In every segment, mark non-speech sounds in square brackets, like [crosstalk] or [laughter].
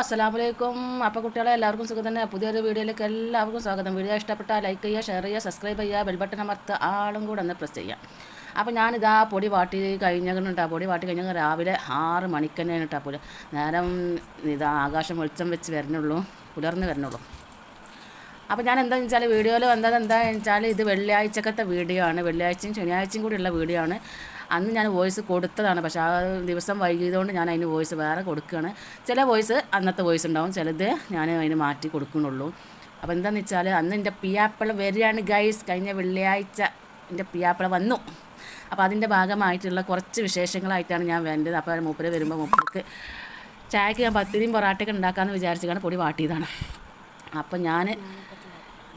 അസ്സലാമലൈക്കും. അപ്പോൾ കുട്ടികളെ എല്ലാവർക്കും സുഖം തന്നെ. പുതിയൊരു വീഡിയോയിലേക്ക് എല്ലാവർക്കും സ്വാഗതം. വീഡിയോ ഇഷ്ടപ്പെട്ടാൽ ലൈക്ക് ചെയ്യുക ഷെയർ ചെയ്യുക സബ്സ്ക്രൈബ് ചെയ്യുക ബെൽ ബട്ടൺ അമർത്ത് ആളും കൂടെ ഒന്ന് പ്രസ് ചെയ്യാം അപ്പോൾ ഞാനിതാ പൊടി വാട്ടി കഴിഞ്ഞിട്ടാ പൊടി വാട്ടി കഴിഞ്ഞാൽ രാവിലെ ആറ് മണിക്ക് തന്നെയാണ് കേട്ടോ പുല നേരം ഇതാ ആകാശം വെളിച്ചം വെച്ച് വരണുള്ളൂ പുലർന്ന് വരണുള്ളൂ. അപ്പോൾ ഞാൻ എന്താണെന്ന് വെച്ചാൽ വീഡിയോയിൽ വന്നത് എന്താണെന്ന് വെച്ചാൽ ഇത് വെള്ളിയാഴ്ചക്കത്തെ വീഡിയോ ആണ്. വെള്ളിയാഴ്ചയും ശനിയാഴ്ചയും കൂടിയുള്ള വീഡിയോ ആണ്. അന്ന് ഞാൻ വോയിസ് കൊടുത്തതാണ്. പക്ഷേ ആ ദിവസം വൈകിയതുകൊണ്ട് ഞാൻ അതിന് വോയിസ് വേറെ കൊടുക്കുകയാണ്. ചില വോയിസ് അന്നത്തെ വോയിസ് ഉണ്ടാവും. ചിലത് ഞാൻ അതിന് മാറ്റി കൊടുക്കുന്നുള്ളൂ. അപ്പോൾ എന്താണെന്ന് വെച്ചാൽ അന്ന് എന്റെ പിയാപ്പിള വരികയാണ് ഗൈസ്. കഴിഞ്ഞ വെള്ളിയാഴ്ച എന്റെ പിയാപ്പിള വന്നു. അപ്പോൾ അതിന്റെ ഭാഗമായിട്ടുള്ള കുറച്ച് വിശേഷങ്ങളായിട്ടാണ് ഞാൻ വേണ്ടത്. അപ്പോൾ മൂപ്പര് വരുമ്പോൾ മൂപ്പർക്ക് ചായക്ക് ഞാൻ പത്തിരിയും പൊറാട്ടയൊക്കെ ഉണ്ടാക്കാമെന്ന് വിചാരിച്ചാണ് പൊടി വാട്ടിയതാണ്. അപ്പോൾ ഞാൻ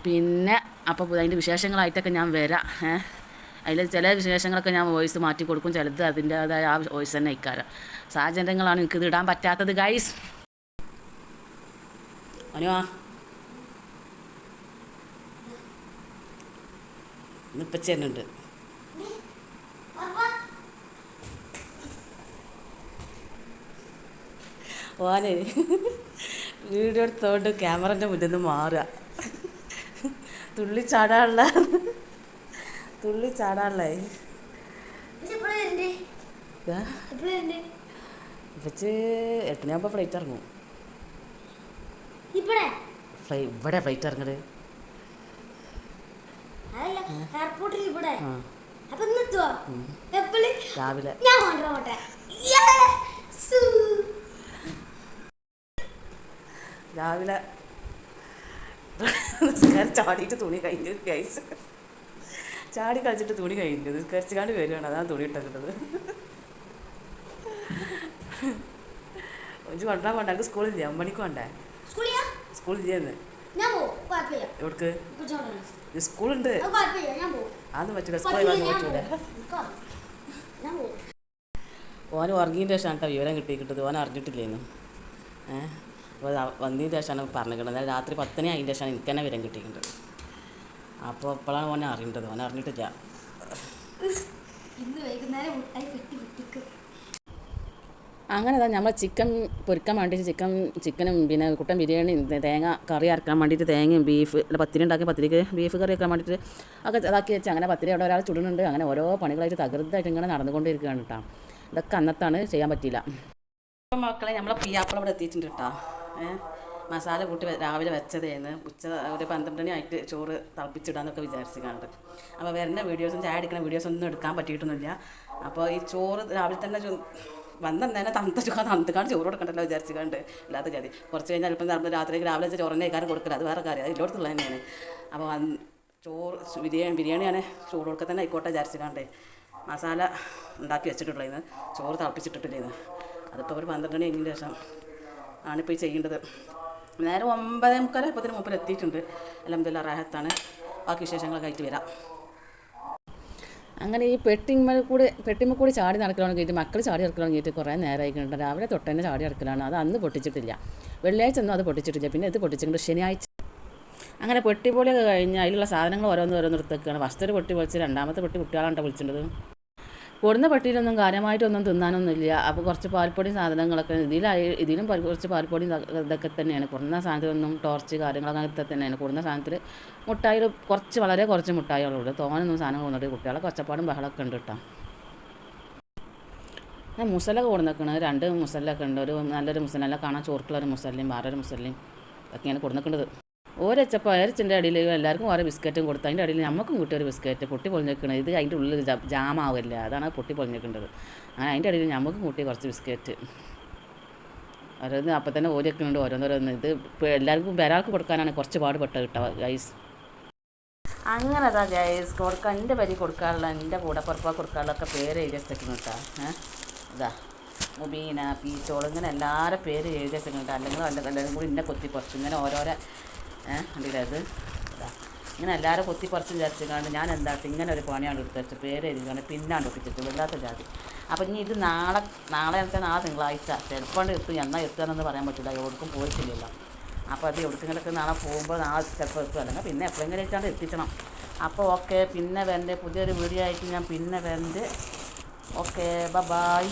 പിന്നെ അപ്പോൾ അതിന്റെ വിശേഷങ്ങളായിട്ടൊക്കെ ഞാൻ വരാം. ഏഹ് അതിൽ ചില വിശേഷങ്ങളൊക്കെ ഞാൻ വോയിസ് മാറ്റി കൊടുക്കും ചിലത് അതിന്റേതായ ആ വോയിസ് തന്നെ ഇക്കാരം സാഹചര്യങ്ങളാണ് എനിക്കിത് ഇടാൻ പറ്റാത്തത് ഗൈസ് അനുവാ ഇന്നിപ്പച്ചുണ്ട് ഓനെ വീഡിയോ എടുത്തോണ്ട് ക്യാമറന്റെ മുന്നിൽ നിന്ന് മാറുക. തുള്ളി ചാടാനുള്ള തുള്ളി ചാടാനുള്ളേ? വെച്ച് എട്ടിനാകുമ്പോൾ ഫ്ലൈറ്റ് ഇറങ്ങും. ഇവിടെ ഫ്ലൈ ഇവിടെ ഫ്ലൈറ്റ് നിർത്തുവോ രാവിലെ. രാവിലെ. [laughs] നിസ്കാരം ചാടിയിട്ട് തുണി കഴിഞ്ഞു ഗൈസ് ചാടി കളിച്ചിട്ട് തുണി കഴിഞ്ഞത് കരച്ചുകാണ്ട് വരികയാണ്. അതാണ് തുണി ഇട്ടേക്കുന്നത്. ഒഞ്ചു കൊണ്ടാ. വേണ്ട എനിക്ക് ചെയ്യുന്നത് ഞാൻ പോവും. കുഴപ്പമില്ല. എവിടേക്ക്. സ്കൂളുണ്ട് അതൊന്നും പറ്റില്ല സ്കൂളിൽ വന്ന് പറ്റൂല ഓന് ഉറങ്ങിയതിന്റെ ശേഷമാണ് കേട്ടോ വിവരം കിട്ടിക്കിട്ടത് ഓൻ അറിഞ്ഞിട്ടില്ലേന്നു ഏഹ് അപ്പോൾ വന്നതിന്റെ ശേഷമാണ് പറഞ്ഞിട്ടുള്ളത്. രാത്രി പത്തനെ അതിന്റെ ശേഷമാണ് എനിക്ക് തന്നെ വിവരം കിട്ടിയിട്ടുണ്ട് അപ്പോൾ ഇപ്പോഴാണ് ഓനെ അറിയേണ്ടത്. ഓനെ അറിഞ്ഞിട്ടില്ല ഇന്ന് വൈകുന്നേരം മുട്ടായി കിട്ടി കിട്ടിക്ക് അങ്ങനെ തന്നെ നമ്മൾ ചിക്കൻ പൊരിക്കാൻ വേണ്ടിയിട്ട് ചിക്കൻ ചിക്കനും പിന്നെ കുട്ടൻ ബിരിയാണി തേങ്ങ കറി അരക്കാൻ വേണ്ടിയിട്ട് തേങ്ങയും ബീഫ് അല്ല പത്തിരി ഉണ്ടാക്കി പത്തിരിക്ക് ബീഫ് കറി വെക്കാൻ വേണ്ടിയിട്ട് ഒക്കെ ഇതാക്കി വെച്ച് അങ്ങനെ പത്തിരി അവിടെ ഒരാൾ ചുടുന്നുണ്ട്. അങ്ങനെ ഓരോ പണികളായിട്ട് തകൃതായിട്ട് ഇങ്ങനെ നടന്നുകൊണ്ടിരിക്കുകയാണ് കേട്ടോ ഇതൊക്കെ അന്നത്താണ് ചെയ്യാൻ പറ്റിയില്ല. മക്കളെ നമ്മളെ പിയാപ്പിള ഇവിടെ എത്തിയിട്ടുണ്ട് കേട്ടോ ഏഹ് മസാല കൂട്ടി രാവിലെ വെച്ചതേന്ന് ഉച്ച ഒരു പന്ത്രണ്ട് മണി ആയിട്ട് ചോറ് തിളപ്പിച്ചിടാന്നൊക്കെ വിചാരിച്ച് കണ്ട് അപ്പോൾ വരുന്ന വീഡിയോസും ചായ എടുക്കുന്ന വീഡിയോസൊന്നും എടുക്കാൻ പറ്റിയിട്ടൊന്നുമില്ല. അപ്പോൾ ഈ ചോറ് രാവിലെ തന്നെ വന്നന്നേനെ തണുത്ത ചോറ് തണുത്തക്കാണ്ട് ചോറ് കൊടുക്കണ്ടല്ലോ വിചാരിച്ച് കണ്ട് ഇല്ലാത്ത കുറച്ച് കഴിഞ്ഞാൽ ഇപ്പം നടന്ന രാത്രി രാവിലെ വെച്ച ചോറിന്റെ കാര്യം കൊടുക്കില്ല. അത് വേറെ കാര്യം. അത് എല്ലായിടത്തുള്ള തന്നെയാണ്. അപ്പോൾ ചോറ് ബിരിയാണി ബിരിയാണിയാണ് ചൂട് കൊടുക്കാൻ തന്നെ ആയിക്കോട്ടെ വിചാരിച്ച് മസാല ഉണ്ടാക്കി വെച്ചിട്ടുള്ളതിന് ചോറ് തിളപ്പിച്ചിട്ടിട്ടില്ലേന്ന് അതിപ്പോൾ ഒരു പന്ത്രണ്ട് മണി കഴിഞ്ഞതിന് ശേഷം ആണിപ്പോൾ ചെയ്യേണ്ടത്. നേരെ ഒമ്പതേ മുക്കാൽ അപ്പത്തിന് മുമ്പിൽ എത്തിയിട്ടുണ്ട്. അലഹമ്മദില്ല റാഹത്താണ്. ബാക്കി വിശേഷങ്ങളൊക്കെ ആയിട്ട് വരാം. അങ്ങനെ ഈ പെട്ടിമ്മൽ കൂടി പെട്ടിമ്മ കൂടി ചാടി നടക്കലാണ് കഴിഞ്ഞിട്ട് മക്കൾ ചാടി നടക്കലാണ് കഴിഞ്ഞിട്ട് കുറേ നേരമായിട്ടുണ്ട് രാവിലെ തൊട്ട് തന്നെ ചാടി നടക്കലാണ്. അത് അന്ന് പൊട്ടിച്ചിട്ടില്ല. വെള്ളിയാഴ്ച ഒന്നും അത് പൊട്ടിച്ചിട്ടില്ല. പിന്നെ ഇത് പൊട്ടിച്ചിട്ടുണ്ട് ശനിയാഴ്ച. അങ്ങനെ പെട്ടി കഴിഞ്ഞാൽ കഴിഞ്ഞ് അതിലുള്ള സാധനങ്ങൾ ഓരോന്ന് ഓരോന്ന് എടുത്തേക്കാണ് ഫസ്റ്റ് ഒരു പൊട്ടി പൊളിച്ച് രണ്ടാമത്തെ പൊട്ടി കുട്ടികളാണ് വിളിച്ചിട്ടുള്ളത്. കൊടുന്ന പട്ടിയിലൊന്നും കാര്യമായിട്ടൊന്നും തിന്നാനൊന്നുമില്ല. അപ്പോൾ കുറച്ച് പാൽപ്പൊടി സാധനങ്ങളൊക്കെ ഇതിലായി ഇതിലും കുറച്ച് പാൽപ്പൊടി ഇത- ഇതൊക്കെ തന്നെയാണ്. കുറഞ്ഞ സാധനത്തിലൊന്നും ടോർച്ച് കാര്യങ്ങളൊക്കെ തന്നെയാണ്. കൂടുന്ന സാധനത്തിൽ മുട്ടായിൽ കുറച്ച് വളരെ കുറച്ച് മുട്ടായികളുണ്ട് തോനൊന്നും സാധനം കൊണ്ടിട്ട് കുട്ടികളെ കൊച്ചപ്പാടും ബഹളമൊക്കെ ഉണ്ട് കേട്ടോ. ഞാൻ മുസല കൊടുന്നേക്കണ് രണ്ട് മുസലൊക്കെ ഉണ്ട്. ഒരു നല്ലൊരു മുസല. കാണാൻ ചോർക്കുള്ള ഒരു മുസലയും വേറൊരു മുസലയും ഒക്കെയാണ് കൊടുന്നേക്കുന്നത് ഓരച്ചപ്പോൾ അരച്ചിന്റെ അടിയിൽ എല്ലാവർക്കും ഓരോ ബിസ്ക്കറ്റും കൊടുത്തു അതിന്റെ അടിയിൽ നമുക്കും കിട്ടിയ ഒരു ബിസ്ക്കറ്റ് പൊട്ടി പൊളിഞ്ഞേക്കണത്. ഇത് അതിന്റെ ഉള്ളിൽ ജാമാവില്ല. അതാണ് പൊട്ടി പൊളിഞ്ഞേക്കേണ്ടത്. അങ്ങനെ അതിന്റെ അടിയിൽ നമുക്കും കൂട്ടി കുറച്ച് ബിസ്ക്കറ്റ്. ഓരോന്ന് അപ്പം തന്നെ ഓരോക്കുന്നുണ്ട് ഓരോന്നോരോന്ന്. ഇത് എല്ലാവർക്കും ഒരാൾക്ക് കൊടുക്കാനാണ് കുറച്ച് പാടുപെട്ട കിട്ടുക ഗൈസ് അങ്ങനെ അതാ ഗൈസ് കൊടുക്കാൻ എന്റെ പരി കൊടുക്കാനുള്ള എന്റെ കൂടെ പുറപ്പാ കൊടുക്കാനുള്ളൊക്കെ പേര് എഴുതി വെച്ചേക്കുന്നു കേട്ടോ. ഏഹ് ഇതാ മുബീന പീച്ചോൾ ഇങ്ങനെ എല്ലാവരുടെ പേര് എഴുതി വെച്ചിട്ടുണ്ട് അല്ലെങ്കിൽ എല്ലാവരും കൂടി ഇന്നെ കൊത്തി കുറച്ച് ഇങ്ങനെ ഓരോരോ ഇതാ ഇങ്ങനെ എല്ലാവരും കൊത്തി പറിച്ചും വിചാരിച്ചിട്ടുണ്ട് ഞാൻ എന്താട്ട് ഇങ്ങനെ ഒരു പണിയാണ് എടുത്തു പേര് എഴുതിക്കാണ്ട് പിന്നാണ്ട് ഒപ്പിച്ചിട്ട്. വല്ലാത്ത ജാതി. അപ്പം ഇനി ഇത് നാളെ നാളെ വെച്ചാൽ നാളെ തിങ്കളാഴ്ച. ചിലപ്പോൾ എത്തും. എന്നാൽ എത്തുകയെന്ന് പറയാൻ പറ്റില്ല എവിടേക്കും പോയിട്ടില്ല അപ്പോൾ അത് എവിടേക്കെങ്കിലൊക്കെ നാളെ പോകുമ്പോൾ നാളെ ചിലപ്പോൾ എത്തും. അല്ലെങ്കിൽ പിന്നെ എപ്പോഴെങ്കിലും വെച്ചാൽ എത്തിക്കണം അപ്പോൾ ഓക്കെ. പിന്നെ വരണ്ട്. പുതിയൊരു വീഡിയോ ആയിട്ട് ഞാൻ പിന്നെ വരണ്ട്. ഓക്കെ. ബ ബായ്